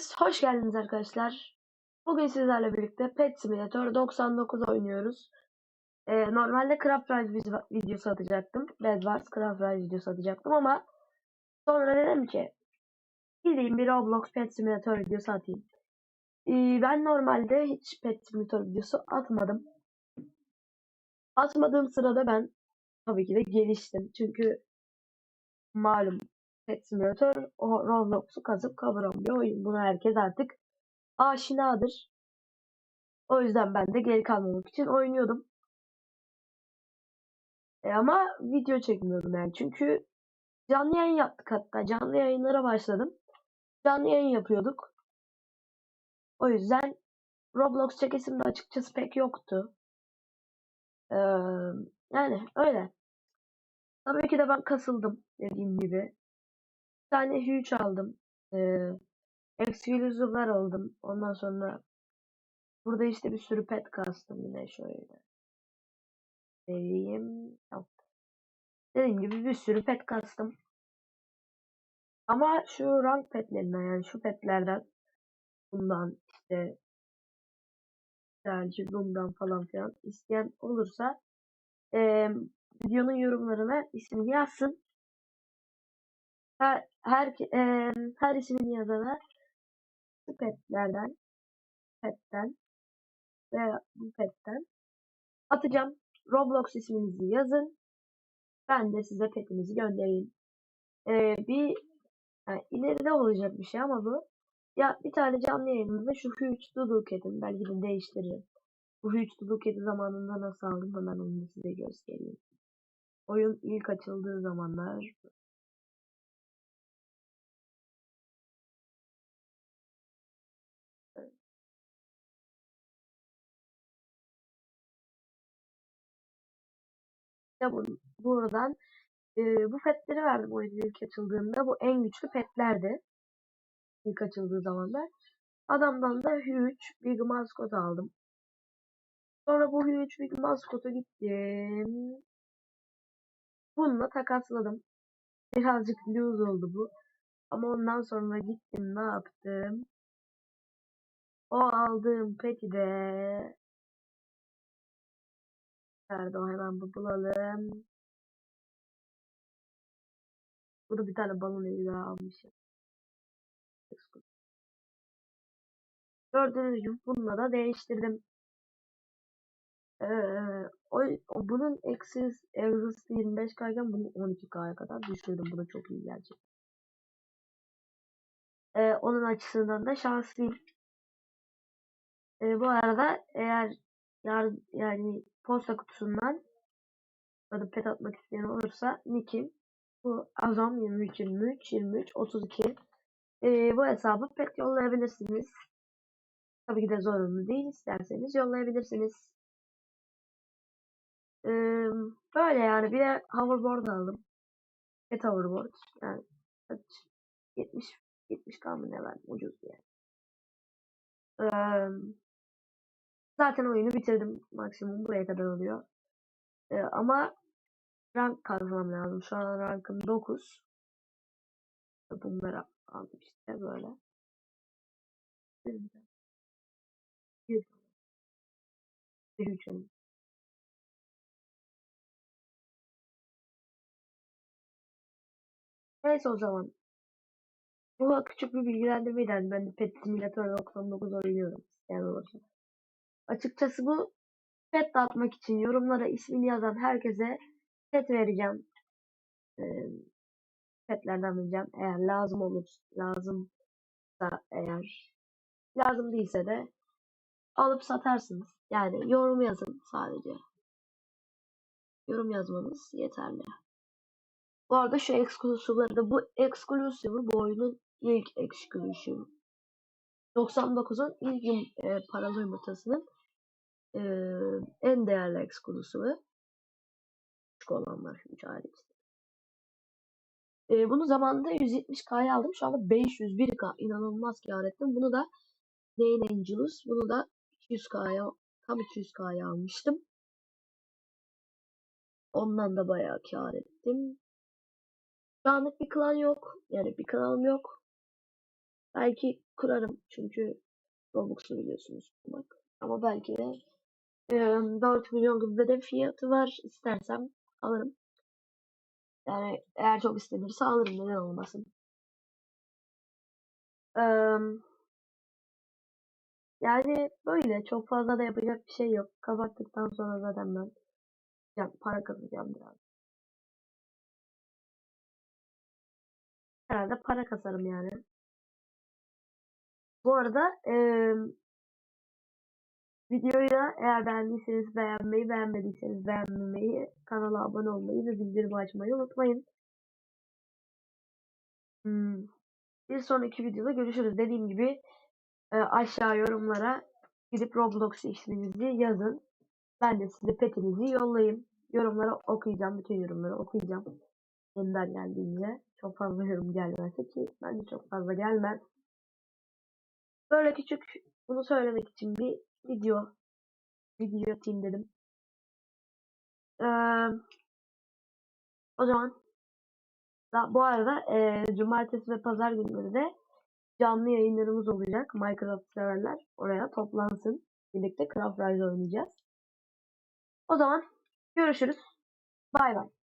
Hepiniz hoş geldiniz arkadaşlar. Bugün sizlerle birlikte Pet Simulator 99 oynuyoruz. Ee, normalde Craft Rise vid- videosu atacaktım. Bed Wars Craft Rise videosu atacaktım ama sonra dedim ki gideyim bir Roblox Pet Simulator videosu atayım. Ee, ben normalde hiç Pet Simulator videosu atmadım. Atmadığım sırada ben tabii ki de geliştim. Çünkü malum Pet Simulator o Roblox'u kazıp kavuran bir oyun. Buna herkes artık aşinadır. O yüzden ben de geri kalmamak için oynuyordum. E ama video çekmiyordum yani. Çünkü canlı yayın yaptık hatta. Canlı yayınlara başladım. Canlı yayın yapıyorduk. O yüzden Roblox çekesim de açıkçası pek yoktu. Ee, yani öyle. Tabii ki de ben kasıldım dediğim gibi. Tane huge aldım. Ee, Exclusive'lar aldım. Ondan sonra burada işte bir sürü pet kastım yine şöyle. Vereyim. Yok. Dediğim gibi bir sürü pet kastım. Ama şu rank petlerinden yani şu petlerden bundan işte tercih bundan falan filan isteyen olursa eee, videonun yorumlarına ismini yazsın. Her her, eee, her ismini yazana bu petlerden petten veya bu petten atacağım. Roblox isminizi yazın. Ben de size petinizi göndereyim. Eee, bir yani ileride olacak bir şey ama bu Ya bir tane canlı yayınımda şu Huge Doodle Cat'in belki de değiştiririm. Bu Huge Doodle Cat'i zamanında nasıl aldım hemen onu size göstereyim. Oyun ilk açıldığı zamanlar ya bu, buradan e, bu petleri verdim oyun ilk açıldığında. Bu en güçlü petlerdi. İlk açıldığı zamanlar. Adamdan da Huge Big Mascot aldım. Sonra bu Huge Big Mascot'a gittim. Bununla takasladım. Birazcık loose oldu bu. Ama ondan sonra gittim ne yaptım? O aldığım peti de O hemen bu bulalım. Burada bir tane balon evi daha almışım. Gördüğünüz gibi bununla da değiştirdim. Ee, o, bunun eksi exist 25 kayken bunu 12k'ya kadar düşürdüm. Bu da çok iyi gerçekten. Ee, onun açısından da şanslıyım. Ee, bu arada eğer yar, yani posta kutusundan ya da pet atmak isteyen olursa Nick'im bu Azam 23 23 23 32 ee, bu hesabı pet yollayabilirsiniz. Tabii ki de zorunlu değil. isterseniz yollayabilirsiniz. Ee, böyle yani bir de hoverboard aldım. Pet hoverboard. Yani 70 70 kaldı ne verdim ucuz yani. Ee, zaten oyunu bitirdim. Maksimum buraya kadar oluyor. Ee, ama rank kazmam lazım. Şu an rankım 9. Bunları aldım işte böyle. Bir üçün. Neyse o zaman. Bu küçük bir bilgilendirmeydi. Ben de Pet Simulator 99 oynuyorum. Yani olursa. Açıkçası bu pet dağıtmak için yorumlara ismini yazan herkese pet vereceğim. Ee, petlerden vereceğim. Eğer lazım olur, lazımsa eğer lazım değilse de alıp satarsınız. Yani yorum yazın sadece. Yorum yazmanız yeterli. Bu arada şu exclusive'ları da bu exclusive'ı bu oyunun ilk exclusive'ı. 99'un ilk yum- e, paralı yumurtasının e, en değerli exclusive'ı. Küçük olanlar 3 hariç. E, bunu zamanında 170k'ya aldım. Şu anda 501k. İnanılmaz kâr ettim. Bunu da Nine Angelus. Bunu da 200k'ya tam 200k'ya almıştım. Ondan da bayağı kâr ettim. Şu anlık bir klan yok. Yani bir kanalım yok. Belki kurarım çünkü Robux'u biliyorsunuz kurmak. Ama belki de e, 4 milyon gibi de fiyatı var. İstersem alırım. Yani eğer çok istenirse alırım neden olmasın. Eee, yani böyle çok fazla da yapacak bir şey yok. Kapattıktan sonra zaten ben ya, para kazanacağım biraz. Herhalde para kasarım yani. Bu arada eee videoyu da eğer beğendiyseniz beğenmeyi, beğenmediyseniz beğenmemeyi, kanala abone olmayı ve bildirimi açmayı unutmayın. Hmm. Bir sonraki videoda görüşürüz. Dediğim gibi e, aşağı yorumlara gidip Roblox isminizi yazın. Ben de size petinizi yollayayım. Yorumları okuyacağım. Bütün yorumları okuyacağım. Elimden geldiğince. Çok fazla yorum gelmezse ki bence çok fazla gelmez. Böyle küçük bunu söylemek için bir video video atayım dedim. Ee, o zaman da, bu arada e, cumartesi ve pazar günleri de canlı yayınlarımız olacak. Minecraft severler oraya toplansın. Birlikte Craft Rise oynayacağız. O zaman görüşürüz. Bay bay.